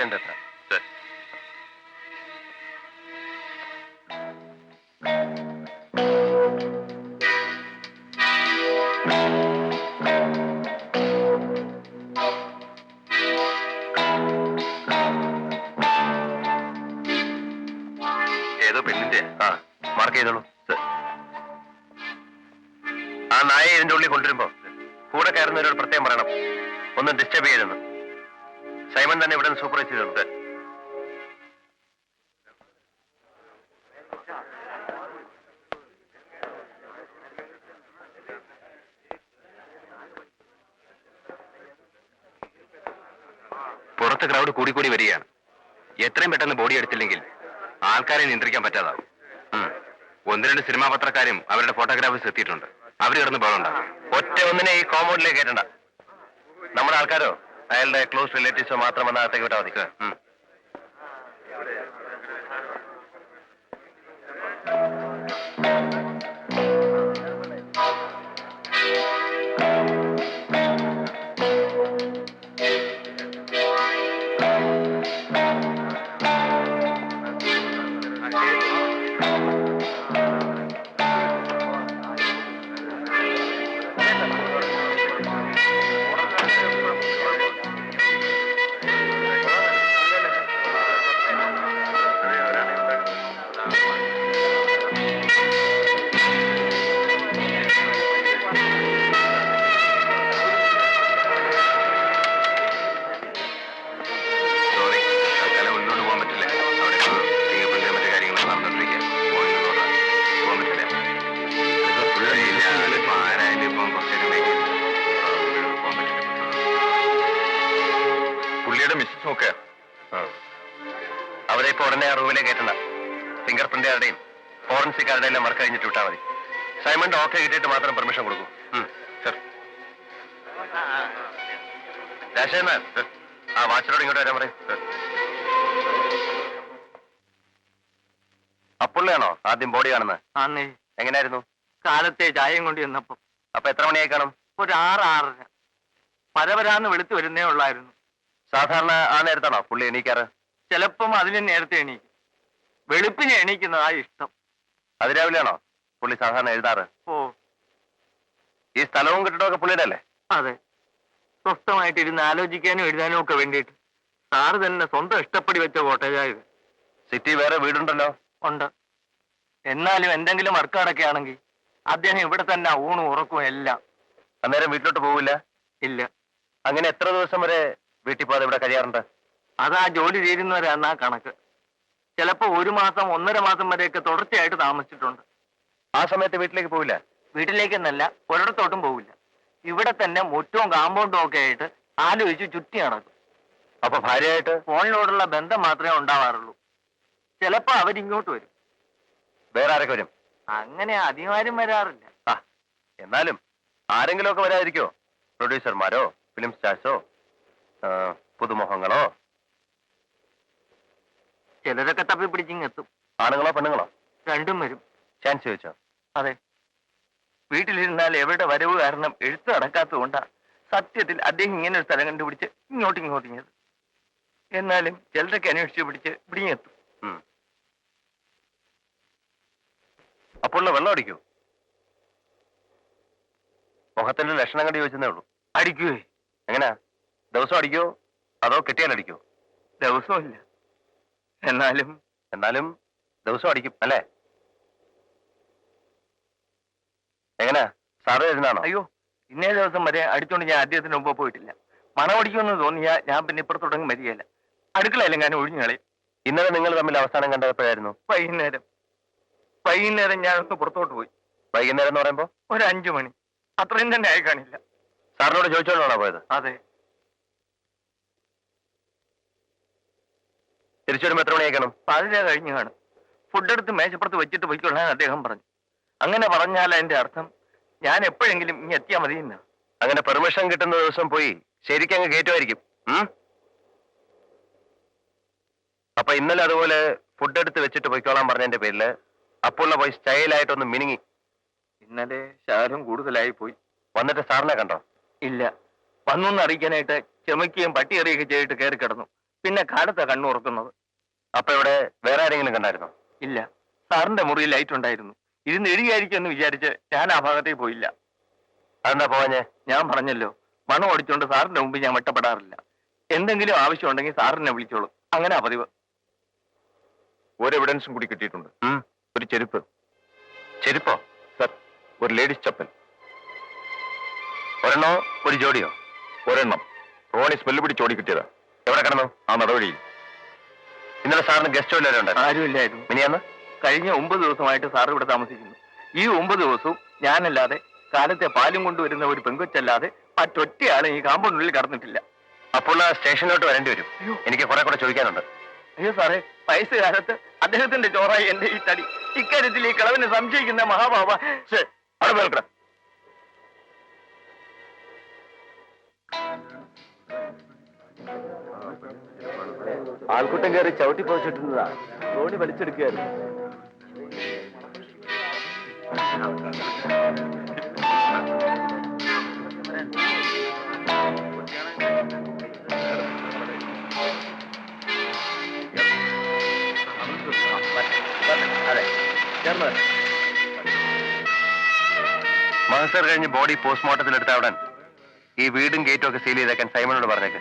സ്റ്റേഷനിൽ എത്താം ഏതോ പെണ്ണിന്റെ ആ മാർക്ക് ചെയ്തോളൂ. ആ നായ ഇതിന്റെ ഉള്ളിൽ കൊണ്ടുവരുമ്പോ കൂടെ കയറുന്നവരോട് പ്രത്യേകം പറയണം. ഒന്നും ഡിസ്റ്റർബ് ചെയ്തെന്ന് സൈമൺ തന്നെ ഇവിടെ നിന്ന് സൂപ്പർവൈസ് ചെയ്തിട്ടുണ്ട് പുറത്ത് ക്രൗഡ് കൂടിക്കൂടി വരികയാണ്. എത്രയും പെട്ടെന്ന് ബോഡി എടുത്തില്ലെങ്കിൽ ആൾക്കാരെ നിയന്ത്രിക്കാൻ പറ്റാതാവും. ഒന്ന് രണ്ട് സിനിമാ പത്രക്കാരും അവരുടെ ഫോട്ടോഗ്രാഫേഴ്സ് എത്തിയിട്ടുണ്ട്. അവർ കിടന്ന് ബഹളുണ്ടാക്കും ഒറ്റ ഒന്നിനെ ഈ കോമ്പൗണ്ടിലേക്ക് കയറ്റണ്ട. നമ്മുടെ ആൾക്കാരോ? അയാളുടെ ക്ലോസ് റിലേറ്റീവ്സ് മാത്രം വന്ന് അകത്തേക്ക് വിട്ടാൽ ഉടനെ ആ റൂമിലേക്ക് കയറ്റണ്ട ഫിംഗർ പ്രിന്റുകാരുടെയും ഫോറൻസിക്കാരുടെയും എല്ലാം വർക്ക് കഴിഞ്ഞിട്ട് വിട്ടാൽ മതി. സൈമണ്ട് ഓക്കെ കിട്ടിയിട്ട് മാത്രം പെർമിഷൻ കൊടുക്കും. സർ രാജേന്ദ്രൻ ആ വാച്ചിനോട് ഇങ്ങോട്ട് വരാൻ പറയും അപ്പുള്ളിയാണോ ആദ്യം ബോഡി കാണുന്നത് അന്നേ എങ്ങനെയായിരുന്നു കാലത്തെ ചായം കൊണ്ട് ചെന്നപ്പോ. അപ്പൊ എത്ര മണിയായി കാണും? ഒരു ആറ് ആറര. പരവരാന്ന് വിളിച്ചു വരുന്നേ ഉള്ളായിരുന്നു. സാധാരണ ആ നേരത്താണോ പുള്ളി എണീക്കാറ്? ചിലപ്പം അതിന് നേരത്തെ എണീക്കും. വെളുപ്പിന് എണീക്കുന്നതാ ഇഷ്ടം. അതിരാവിലെയാണോ പുള്ളി സാധാരണ എഴുതാറ്? ഓ. ഈ സ്ഥലവും കെട്ടിടമൊക്കെ പുള്ളിയുടെ അല്ലേ അതെ. സ്വസ്ഥമായിട്ട് ഇരുന്ന് ആലോചിക്കാനും എഴുതാനും ഒക്കെ വേണ്ടിയിട്ട്. സാറ് തന്നെ സ്വന്തം ഇഷ്ടപ്പെടി വെച്ച കോട്ടേജായത് സിറ്റി വേറെ വീടുണ്ടല്ലോ? ഉണ്ട്. എന്നാലും എന്തെങ്കിലും വർക്കാടൊക്കെ ആണെങ്കിൽ അദ്ദേഹം ഇവിടെ തന്നെ ഊണും ഉറക്കും എല്ലാം. അന്നേരം വീട്ടിലോട്ട് പോവില്ല? ഇല്ല. അങ്ങനെ എത്ര ദിവസം വരെ വീട്ടിൽ പോകാതെ ഇവിടെ കഴിയാറുണ്ട്? അതാ ജോലി തീരുന്നവരാന്നാ കണക്ക്. ചിലപ്പോ ഒരു മാസം ഒന്നര മാസം വരെയൊക്കെ തുടർച്ചയായിട്ട് താമസിച്ചിട്ടുണ്ട്. ആ സമയത്ത് വീട്ടിലേക്ക് പോവില്ല? വീട്ടിലേക്കെന്നല്ല ഒരിടത്തോട്ടും പോവില്ല. ഇവിടെ തന്നെ മുറ്റവും കാമ്പൗണ്ടും ഒക്കെ ആയിട്ട് ആലോചിച്ച് ചുറ്റി നടക്കും. അപ്പൊ ഭാര്യയായിട്ട്? ഫോണിനോടുള്ള ബന്ധം മാത്രമേ ഉണ്ടാവാറുള്ളൂ. ചിലപ്പോ അവരിങ്ങോട്ട് വരും. വേറെ ആരൊക്കെ വരും? അങ്ങനെ അധികമാരും വരാറില്ല. ആ എന്നാലും ആരെങ്കിലും ഒക്കെ വരാതിരിക്കോ പ്രൊഡ്യൂസർമാരോ ഫിലിം സ്റ്റാർസോ പുതുമുഖങ്ങളോ? ചിലരൊക്കെ തപ്പി പിടിച്ചിങ്ങെത്തും. ആണുങ്ങളോ പെണ്ണുങ്ങളോ? രണ്ടും വരും. ചാൻസ് ചോദിച്ചോ? അതെ. വീട്ടിലിരുന്നാൽ എവിടെ വരവ് കാരണം എഴുത്ത് നടക്കാത്തതുകൊണ്ടാ സത്യത്തിൽ അദ്ദേഹം ഇങ്ങനെ ഒരു സ്ഥലം കണ്ടുപിടിച്ച് ഇങ്ങോട്ട് ഇങ്ങോട്ടിങ്ങത് എന്നാലും ചിലരൊക്കെ അന്വേഷിച്ച് പിടിച്ച് ഉം. അപ്പോൾ വെള്ളം അടിക്കൂ. മുഖത്തിന്റെ ലക്ഷണം കണ്ട് ചോദിച്ചതേ ഉള്ളൂ. അടിക്കുവേ. എങ്ങനെയാ ദിവസം അടിക്കോ? അതോ കെട്ടിയാൽ അടിക്കോ? ദിവസമില്ല ഇല്ല എന്നാലും എന്നാലും ദിവസം അടിക്കും അല്ലേ? എങ്ങനെ? സാറ് എഴുന്നാണോ അയ്യോ ഇന്നേ ദിവസം വരെ അടിച്ചോണ്ട് ഞാൻ അദ്ദേഹത്തിന് മുമ്പ് പോയിട്ടില്ല. മണമടിക്കുമെന്ന് തോന്നിയാ ഞാൻ പിന്നെ ഇപ്പുറത്തോടങ്ങ് മരിയല്ല അടുക്കളയില്ല ഞാൻ ഒഴിഞ്ഞു കളയും. ഇന്നലെ നിങ്ങൾ തമ്മിൽ അവസാനം കണ്ടപ്പോഴായിരുന്നു? വൈകുന്നേരം. വൈകുന്നേരം ഞാൻ ഒന്ന് പുറത്തോട്ട് പോയി. വൈകുന്നേരം എന്ന് പറയുമ്പോ? ഒരു അഞ്ചു മണി. അത്രയും തന്നെ ആയി കാണില്ല. സാറിനോട് ചോദിച്ചോണ്ടാണോ പോയത്? അതെ. തിരിച്ചു വരുമ്പോ എത്ര മണിയാക്കണം. പാതിര കഴിഞ്ഞു കാണും. ഫുഡ് എടുത്ത് മേശപ്പുറത്ത് വെച്ചിട്ട് പോയിക്കൊള്ളാൻ അദ്ദേഹം പറഞ്ഞു. അങ്ങനെ പറഞ്ഞാൽ അതിന്റെ അർത്ഥം ഞാൻ എപ്പോഴെങ്കിലും ഇനി എത്തിയാ മതി എന്നാ അങ്ങനെ പെർമിഷൻ കിട്ടുന്ന ദിവസം പോയി ശരിക്കും അങ്ങ് കയറ്റുമായിരിക്കും? അപ്പൊ ഇന്നലെ അതുപോലെ ഫുഡ് എടുത്ത് വെച്ചിട്ട് പോയിക്കോളാൻ പറഞ്ഞതിന്റെ പേരിൽ അപ്പോള്ള പോയി സ്റ്റൈലായിട്ടൊന്ന് മിനുങ്ങി. ഇന്നലെ ശകലം കൂടുതലായി പോയി. വന്നിട്ട് സാറിനെ കണ്ടോ? ഇല്ല. വന്നു അറിയിക്കാനായിട്ട് ചുമക്കുകയും പട്ടി എറിയുകയും ചെയ്തിട്ട് കയറി കിടന്നു. പിന്നെ കാലത്താ കണ്ണുറക്കുന്നത്. അപ്പൊ ഇവിടെ വേറെ ആരെങ്കിലും കണ്ടായിരുന്നോ? ഇല്ല. സാറിന്റെ മുറിയിൽ ലൈറ്റ് ഉണ്ടായിരുന്നു. ഇരുന്ന് എഴുതിയായിരിക്കും എന്ന് വിചാരിച്ച് ഞാൻ ആ ഭാഗത്തേക്ക് പോയില്ല. അതെന്താ പോവാഞ്ഞേ? ഞാൻ പറഞ്ഞല്ലോ മണം ഓടിച്ചോണ്ട് സാറിന്റെ മുമ്പ് ഞാൻ വെട്ടപ്പെടാറില്ല. എന്തെങ്കിലും ആവശ്യം ഉണ്ടെങ്കിൽ സാറിനെ വിളിച്ചോളൂ. അങ്ങനെ പതിവ്. ഒരു എവിഡൻസും കൂടി കിട്ടിയിട്ടുണ്ട്. ഒരു ചെരുപ്പ്. ചെരുപ്പോ? സർ ഒരു ലേഡീസ് ചപ്പൽ. ഒരെണ്ണോ ഒരു ജോഡിയോ? ഒരെണ്ണം. റോണി സ്മെല്ല് പിടിച്ച് ഓടി കിട്ടിയതാ. എവിടെ കിടന്നു? ആ നടവഴിയിൽ. ഇന്നലെ സാറിന് ഗസ്റ്റ് വല്ലവരും ഉണ്ടായിരുന്നു. ആരുമില്ലായിരുന്നു മിനിയാന്ന്? കഴിഞ്ഞ ഒമ്പത് ദിവസമായിട്ട് സാർ ഇവിടെ താമസിക്കുന്നു. ഈ ഒമ്പത് ദിവസവും ഞാനല്ലാതെ കാലത്തെ പാലും കൊണ്ടുവരുന്ന ഒരു പെങ്കൊച്ചല്ലാതെ മറ്റൊറ്റയാളും ഈ കാമ്പൗണ്ടിനുള്ളിൽ കടന്നിട്ടില്ല. അപ്പോൾ ആ സ്റ്റേഷനിലോട്ട് വരേണ്ടി വരും. എനിക്ക് കുറെ കൂടെ ചോദിക്കാനുണ്ട്. അയ്യോ സാറേ വയസ്സുകാലത്ത് അദ്ദേഹത്തിന്റെ ചോറായി എന്റെ ഈ തടി. ഇക്കാര്യത്തിൽ ഈ കളവിനെ സംശയിക്കുന്ന മഹാബാബ അവിടെ കേൾക്കണം ആൾക്കൂട്ടം കയറി ചവിട്ടി പോച്ചിട്ടുന്നതാ തോണി വലിച്ചെടുക്കുകയായിരുന്നു. മഹസർ കഴിഞ്ഞ് ബോഡി പോസ്റ്റ്മോർട്ടത്തിൽ എടുത്ത അവിടെ ഈ വീടും ഗേറ്റും ഒക്കെ സീൽ ചെയ്തേക്കാൻ സൈമനോട് പറഞ്ഞേക്ക്.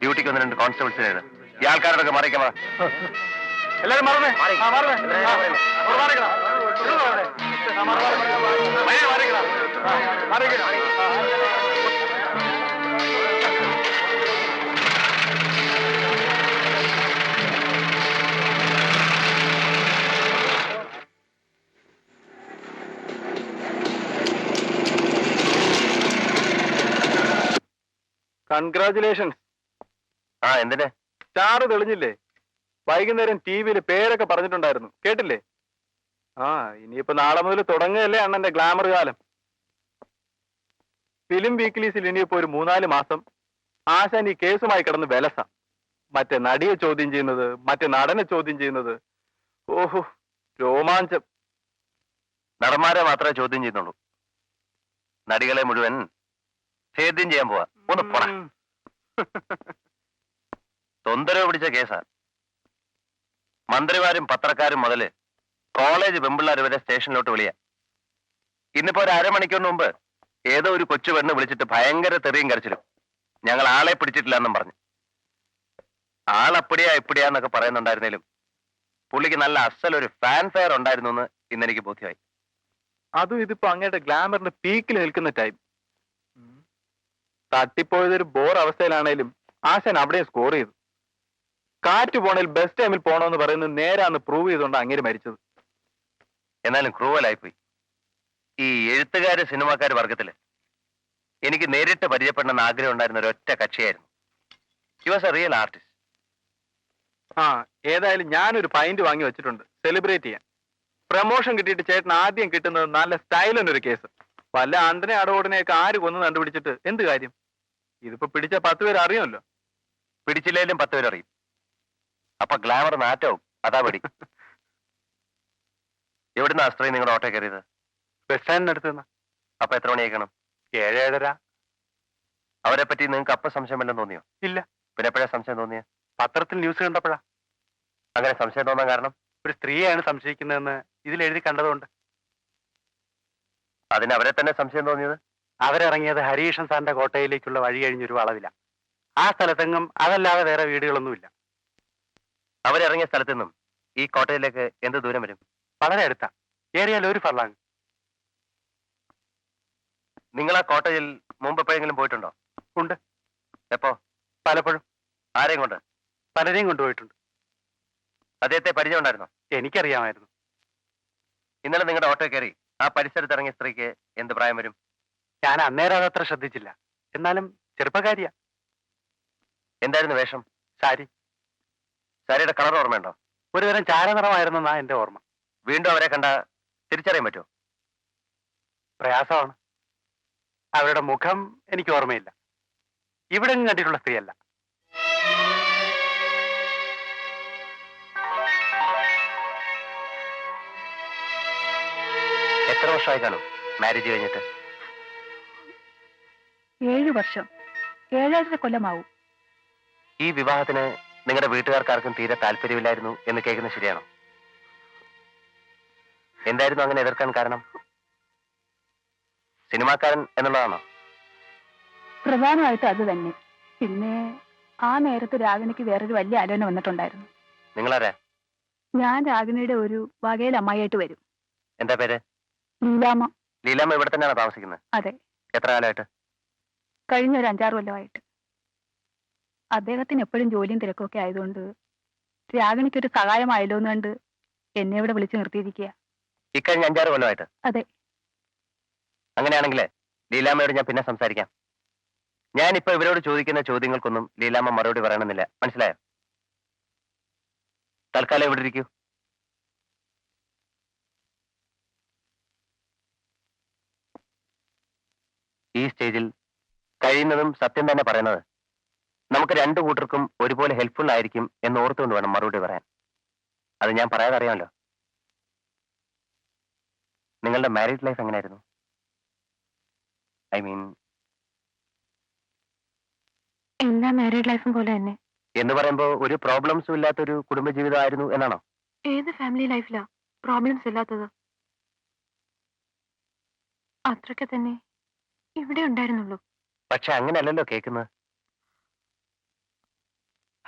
ഡ്യൂട്ടിക്ക് ഒന്ന് രണ്ട് കോൺസ്റ്റബിൾസിനെ ഈ ആൾക്കാരോടൊക്കെ മറിക്കാൻ പറ. എല്ലാരും മറന്നേ മാറിക്കണം. കൺഗ്രാചുലേഷൻസ് ആ എന്തിന്? സ്റ്റാർ തെളിഞ്ഞില്ലേ? വൈകുന്നേരം ടി വിയിൽ പേരൊക്കെ പറഞ്ഞിട്ടുണ്ടായിരുന്നു. കേട്ടില്ലേ? ആ ഇനിയിപ്പോ നാളെ മുതൽ തുടങ്ങുകയല്ലേ അണ്ണന്റെ ഗ്ലാമർ കാലം. ഫിലിം വീക്ക്ലീസിൽ ഇനിയിപ്പോ ഒരു മൂന്നാൽ മാസം ആശാൻ ഈ കേസുമായി കിടന്ന് വിലസ. മറ്റേ നടിയെ ചോദ്യം ചെയ്യുന്നത് മറ്റേ നടനെ ചോദ്യം ചെയ്യുന്നത്. ഓഹോ രോമാഞ്ചം. നടന്മാരെ മാത്രമേ ചോദ്യം ചെയ്യുന്നുള്ളൂ. നടികളെ മുഴുവൻ ചെയ്യാൻ പോവാ. ഒന്ന് ഉം. തൊന്തരവ് പിടിച്ച കേസാ. മന്ത്രിമാരും പത്രക്കാരും മുതൽ കോളേജ് പെമ്പിള്ളാർ വരെ സ്റ്റേഷനിലോട്ട് വിളിയാ. ഇന്നിപ്പോ ഒരു അരമണിക്കൂറിന് മുമ്പ് ഏതോ ഒരു കൊച്ചു പെണ്ണ് വിളിച്ചിട്ട് ഭയങ്കര തെറിയും കരച്ചിലും. ഞങ്ങൾ ആളെ പിടിച്ചിട്ടില്ല എന്നും പറഞ്ഞു. ആളപ്പടിയാ ഇപ്പടിയാ എന്നൊക്കെ പറയുന്നുണ്ടായിരുന്നേലും പുള്ളിക്ക് നല്ല അസലൊരു ഫാൻഫെയർ ഫാൻ ഫെയർ ഉണ്ടായിരുന്നു എന്ന് ഇന്നെനിക്ക് ബോധ്യമായി. അതും ഇതിപ്പോ അങ്ങയുടെ ഗ്ലാമറിന്റെ പീക്കിൽ നിൽക്കുന്ന ടൈം തട്ടിപ്പോയതൊരു ബോർ അവസ്ഥയിലാണേലും ആശാൻ അവിടെ സ്കോർ ചെയ്തു കാറ്റ് പോണേൽ ബസ് ടൈമിൽ പോണോന്ന് പറയുന്നത് നേരാന്ന് പ്രൂവ് ചെയ്തുകൊണ്ട് അങ്ങനെ മരിച്ചത്. എന്നാലും ക്രൂവലായിപ്പോയി ഈ എഴുത്തുകാര് സിനിമാക്കാര് വർഗത്തിൽ എനിക്ക് നേരിട്ട് പരിചയപ്പെടണമെന്ന് ആഗ്രഹം ഉണ്ടായിരുന്ന ഒരു ഒറ്റ കക്ഷിയായിരുന്നു. He was a real artist ആ ഏതായാലും ഞാനൊരു പൈന്റ് വാങ്ങി വെച്ചിട്ടുണ്ട്. സെലിബ്രേറ്റ് ചെയ്യാൻ. പ്രമോഷൻ കിട്ടിയിട്ട് ചേട്ടൻ ആദ്യം കിട്ടുന്നത് നല്ല സ്റ്റൈലിനൊരു കേസ് വല്ല അണ്ടനെ അടവോടനെയൊക്കെ ആര് കൊന്നു കണ്ടുപിടിച്ചിട്ട് എന്ത് കാര്യം? ഇതിപ്പോ പിടിച്ച പത്ത് പേര് അറിയുമല്ലോ പിടിച്ചില്ലേലും പത്ത് പേര് അറിയും അപ്പൊ ഗ്ലാമർ നാറ്റവും അതാ പടി. എവിടുന്ന അസ്ത്രീ നിങ്ങളുടെ ഓട്ടോ കയറിയത്? ബസ് സ്റ്റാൻഡിനടുത്ത് നിന്ന്. അപ്പൊ എത്ര മണിയേക്കണം ഏഴ് ഏഴര അവരെ പറ്റി നിങ്ങൾക്ക് അപ്പൊ സംശയം വല്ലതും തോന്നിയോ? ഇല്ല. പിന്നെ എപ്പോഴാ സംശയം തോന്നിയ? പത്രത്തിൽ ന്യൂസ് കണ്ടപ്പോഴാ. അങ്ങനെ സംശയം തോന്നാൻ കാരണം? ഒരു സ്ത്രീയാണ് സംശയിക്കുന്നതെന്ന് ഇതിൽ എഴുതി കണ്ടതുകൊണ്ട്. അതിന് അവരെ തന്നെ സംശയം തോന്നിയത്? അവരിറങ്ങിയത് ഹരീഷൻ സാറിന്റെ കോട്ടയിലേക്കുള്ള വഴി കഴിഞ്ഞൊരു വളവില. ആ സ്ഥലത്തെങ്ങും അതല്ലാതെ വേറെ വീടുകളൊന്നുമില്ല. അവരിറങ്ങിയ സ്ഥലത്തു നിന്നും ഈ കോട്ടയിലേക്ക് എന്ത് ദൂരം വരും? വളരെ അടുത്താ. ഏറിയാൽ ഒരു ഫർലാങ്. നിങ്ങൾ ആ കോട്ടയിൽ മുമ്പ് എപ്പോഴെങ്കിലും പോയിട്ടുണ്ടോ? ഉണ്ട്. എപ്പോ? പലപ്പോഴും. ആരെയും കൊണ്ട്? പലരെയും കൊണ്ടുപോയിട്ടുണ്ട് അദ്ദേഹത്തെ പരിചയം ഉണ്ടായിരുന്നോ എനിക്കറിയാമായിരുന്നു. ഇന്നലെ നിങ്ങളുടെ ഓട്ടോ കയറി ആ പരിസരത്ത് ഇറങ്ങിയ സ്ത്രീക്ക് എന്ത് പ്രായം വരും? ഞാൻ അന്നേരം അതത്ര ശ്രദ്ധിച്ചില്ല. എന്നാലും ചെറുപ്പക്കാരിയാ. എന്തായിരുന്നു വേഷം? സാരി. സാരിയുടെ കളർ ഓർമ്മയുണ്ടോ? ഒരു ഒരുതരം ചാരനിറമായിരുന്നെന്നാ എന്റെ ഓർമ്മ. വീണ്ടും അവരെ കണ്ട തിരിച്ചറിയാൻ പറ്റുമോ? പ്രയാസമാണ്. അവരുടെ മുഖം എനിക്ക് ഓർമ്മയില്ല. ഇവിടെ കണ്ടിട്ടുള്ള സ്ത്രീയല്ല. എത്ര വർഷമായി കാണും മാരേജ് കഴിഞ്ഞിട്ട്? ഏഴു വർഷം. ഏഴാഴ്ച കൊല്ലമാവും. ഈ വിവാഹത്തിന് നിങ്ങളുടെ വീട്ടുകാർക്കാർക്കും തീരെ താല്പര്യമില്ലായിരുന്നു എന്ന് കേൾക്കുന്നത് ശരിയാണോ? എന്തായിരുന്നു അങ്ങനെ എതിർക്കാൻ കാരണം? സിനിമാക്കാരൻ എന്നുള്ളതാണോ? പ്രധാനമായിട്ട് അത് തന്നെ പിന്നെ ആ നേരത്ത് രാഗിണിക്ക് വേറൊരു വലിയ ആലോചന വന്നിട്ടുണ്ടായിരുന്നു. നിങ്ങളാരാ? ഞാൻ രാഗിണിയുടെ ഒരു വകയിൽ അമ്മായിയായിട്ട് വരും. എന്താ പേര്? ലീലാമ്മ. ലീലാമ്മ ഇവിടെ തന്നെയാണോ താമസിക്കുന്നത്? അതെ. എത്ര കാലമായിട്ട്? കഴിഞ്ഞ ഒരു അഞ്ചാറ് കൊല്ലമായിട്ട്. അദ്ദേഹത്തിന് എപ്പോഴും ജോലിയും തിരക്കൊക്കെ ആയതുകൊണ്ട് രാഗിണിക്കൊരു സഹായമായല്ലോ എന്ന് കണ്ട് എന്നെ ഇവിടെ വിളിച്ചു നിർത്തിയിരിക്കുക. ഇക്കഴിഞ്ഞ അഞ്ചാറ് കൊല്ലമായിട്ട്. അതെ. അങ്ങനെയാണെങ്കിൽ ലീലാമ്മയോട് ഞാൻ പിന്നെ സംസാരിക്കാം. ഞാൻ ഞാനിപ്പോ ഇവരോട് ചോദിക്കുന്ന ചോദ്യങ്ങൾക്കൊന്നും ലീലാമ്മ മറുപടി പറയണമെന്നില്ല. മനസ്സിലായോ? തൽക്കാലം ഇവിടെ ഇരിക്കൂ. ഈ സ്റ്റേജിൽ കഴിയുന്നതും സത്യം തന്നെ പറയുന്നത് നമുക്ക് രണ്ടു കൂട്ടർക്കും ഒരുപോലെ ഹെൽപ്ഫുൾ ആയിരിക്കും എന്ന് ഓർത്തുകൊണ്ട് വേണം മറുപടി പറയാൻ. അത് ഞാൻ പറയാതെ അറിയാമല്ലോ. നിങ്ങളുടെ മാരീഡ് ലൈഫ് എങ്ങനെയായിരുന്നു? ഐ മീൻ എല്ലാ മാരീഡ് ലൈഫും പോലെ തന്നെ. എന്ന് പറയുമ്പോ ഒരു പ്രോബ്ലംസും ഇല്ലാത്ത ഒരു കുടുംബ ജീവിതമായിരുന്നു എന്നാണോ? ഏത് ഫാമിലി ലൈഫിലാ പ്രോബ്ലംസ് ഇല്ലാത്തത്? അത്രയ്ക്ക് തന്നെ ഇവിടെ ഉണ്ടായിരുന്നുള്ളൂ. പക്ഷെ അങ്ങനെയല്ലല്ലോ കേൾക്കുന്നത്.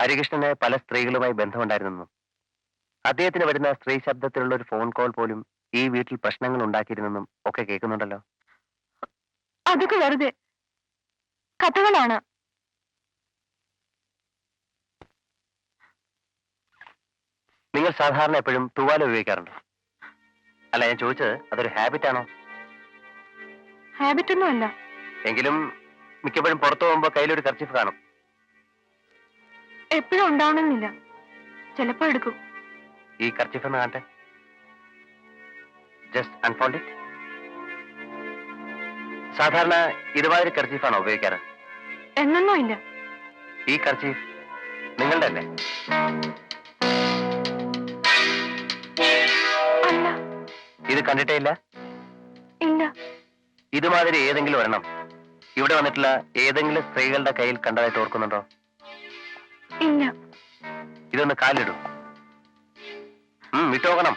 ഹരികൃഷ്ണന് പല സ്ത്രീകളുമായി ബന്ധമുണ്ടായിരുന്നു. അദ്ദേഹത്തിന് വരുന്ന സ്ത്രീ ശബ്ദത്തിലുള്ള ഒരു ഫോൺ കോൾ പോലും ഈ വീട്ടിൽ പ്രശ്നങ്ങൾ ഉണ്ടാക്കിയിരുന്നെന്നും ഒക്കെ കേൾക്കുന്നുണ്ടല്ലോ. അതൊക്കെ വെറുതെ. കഥകളാണ്. നിങ്ങൾ സാധാരണ എപ്പോഴും തൂവാല ഉപയോഗിക്കാറുണ്ട്? അല്ല ഞാൻ ചോദിച്ചത് അതൊരു ഹാബിറ്റ് ആണോ? ഹാബിറ്റ് ഒന്നുമല്ല. എങ്കിലും മിക്കപ്പോഴും പുറത്തു പോകുമ്പോൾ കയ്യിലൊരു കർച്ചിഫ് കാണും. എപ്പോഴും ഉണ്ടാവണമെന്നില്ല. ചിലപ്പോ എടുക്കും. ഈ കർച്ചിഫ് എന്ന് കാണട്ടെ ജസ്റ്റ് അൺഫോൾഡ് ഇറ്റ് സാധാരണ ഇതുമാതിരി കർച്ചീഫാണോ ഉപയോഗിക്കാറ്? എന്നൊന്നും ഇല്ല. ഈ കർച്ചീഫ് നിങ്ങളുടെ അല്ലേ? അല്ല. ഇത് കണ്ടിട്ടേ ഇല്ല? ഇല്ല. ഇതുമാതിരി ഏതെങ്കിലും ഒരെണ്ണം ഇവിടെ വന്നിട്ടുള്ള ഏതെങ്കിലും സ്ത്രീകളുടെ കയ്യിൽ കണ്ടതായിട്ട് ഓർക്കുന്നുണ്ടോ? ഇല്ല. ഇതൊന്ന് കാലിടൂ വിട്ടോക്കണം.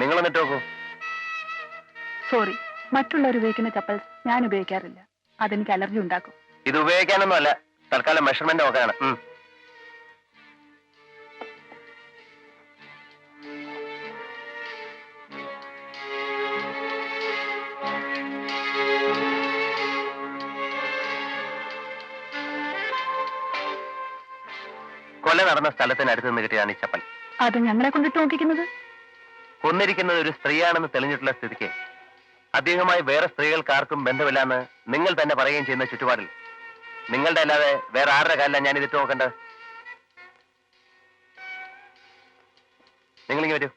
നിങ്ങൾ എന്നിട്ട് നോക്കൂ. സോറി മറ്റുള്ളവർ ഉപയോഗിക്കുന്ന ചപ്പൽസ് ഞാൻ ഉപയോഗിക്കാറില്ല. അതെനിക്ക് അലർജി ഉണ്ടാക്കും. ഇത് ഉപയോഗിക്കാനൊന്നും അല്ല തൽക്കാലം മെഷർമെന്റ് നോക്കാനാണ്. നടന്ന സ്ഥലത്തിനടുത്ത് നിന്ന് കിട്ടിയാണ് ഈ ചപ്പൽ. അത് ഞങ്ങളെ കൊണ്ടിട്ട് നോക്കിക്കുന്നത്? കൊന്നിരിക്കുന്നത് ഒരു സ്ത്രീയാണെന്ന് തെളിഞ്ഞിട്ടുള്ള സ്ഥിതിക്ക് അദ്ദേഹമായി വേറെ സ്ത്രീകൾക്ക് ആർക്കും ബന്ധമില്ലാന്ന് നിങ്ങൾ തന്നെ പറയുകയും ചെയ്യുന്ന ചുറ്റുപാടിൽ. നിങ്ങളുടെ അല്ലാതെ വേറെ ആരുടെ കാലിലാണ് ഞാൻ ഇതിട്ട് നോക്കേണ്ടത്? നിങ്ങളിങ്ങനെ വരൂ.